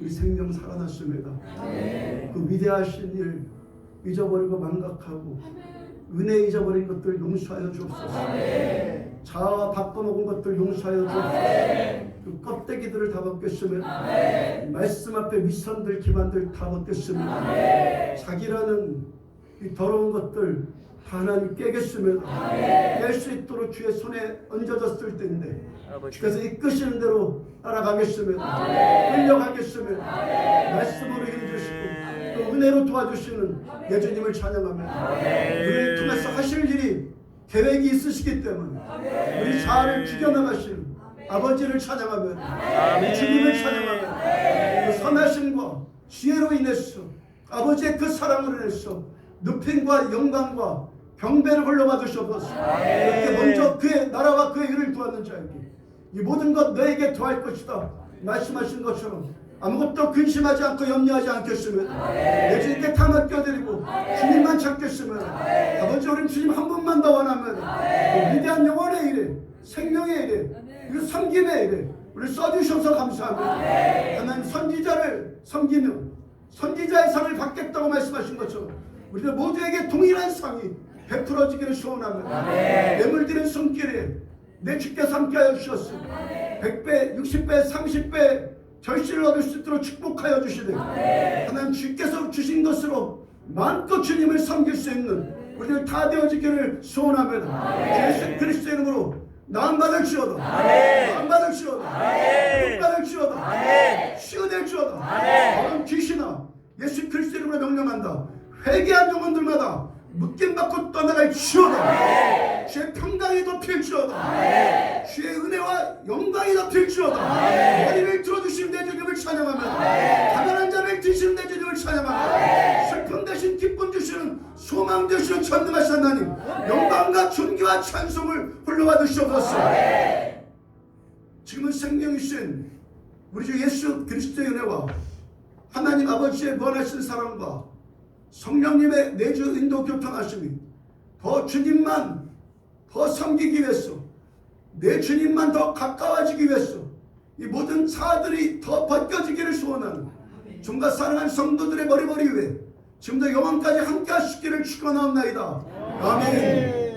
우리 생명 살아났습니다. 그 위대하신 일 잊어버리고 망각하고 은혜 잊어버린 것들 용서하여 주옵소서. 자아 바꿔먹은 것들 용서하여 주옵소서. 그 껍데기들을 다 벗겼으면 말씀 앞에 위선들 기반들 다 벗겼으면 자기라는 이 더러운 것들 다 하나님 깨겠으면 깰 수 있도록 주의 손에 얹어졌을 때인데 아버지. 그래서 이끄시는 대로 따라가겠으면 끌려가겠으면 말씀으로 힘주시고 또 은혜로 도와주시는 예수님을 찬양하며 우리를 통해서 하실 일이 계획이 있으시기 때문에 우리 자아를 죽여나가시는 아버지를 찬양하며 아멘. 주님을 찬양하며 그 선하심과 지혜로 인해서 아버지의 그 사랑으로 인해서 눕힘과 영광과 경배를 흘러받으셔서. 이렇게 먼저 그의 나라와 그의 일을 구하는 자에게 이 모든 것 너에게 더할 것이다 말씀하신 것처럼 아무것도 근심하지 않고 염려하지 않겠으면 예수님께 다 맡겨드리고 주님만 찾겠으면 아버지 우리 주님 한 분만 더 원하면 그 위대한 영혼의 일에 생명의 일에 그 섬김의 일에 우리 써주셔서 감사합니다. 하나님 선지자를 섬기며 선지자의 상을 받겠다고 말씀하신 것처럼 우리들 모두에게 동일한 상이 베풀어지기를 소원하며 매물드린 손길에 내 주께서 함께하여 주셨으니 100배, 60배, 30배 절실을 얻을 수 있도록 축복하여 주시되 하나님 주께서 주신 것으로 마음껏 주님을 섬길 수 있는 우리들 다 되어지기를 소원하며 예수 그리스도 이름으로 나음 받을 주어다 나음 받을 주어다 복 받을 주어다 치유될 주어다 어른 귀신아 예수 그리스도 이름으로 명령한다. 회개한 영혼들마다 묶임 받고 떠나갈 주어다. 주의 평강이 덮일 주어다. 주의 은혜와 영광이 덮일 주어다. 머리를 들어주시는 내 주님을 찬양하며 가난한 자를 드시는 내 주님을 찬양하며 슬픔 대신 기쁨 주시는 소망 되시는 전능하신 하나님 영광과 존귀와 찬송을 흘러받으시옵소서. 지금은 생명이신 우리 주 예수 그리스도의 은혜와 하나님 아버지의 무한하신 사랑과 성령님의 내주 인도 교통하심이 더 주님만 더 섬기기 위해서 내 주님만 더 가까워지기 위해서 이 모든 사들이 더 벗겨지기를 소원하는 종과 사랑하는 성도들의 머리머리 위에 지금도 영원까지 함께 하시기를 축원하옵나이다. 아멘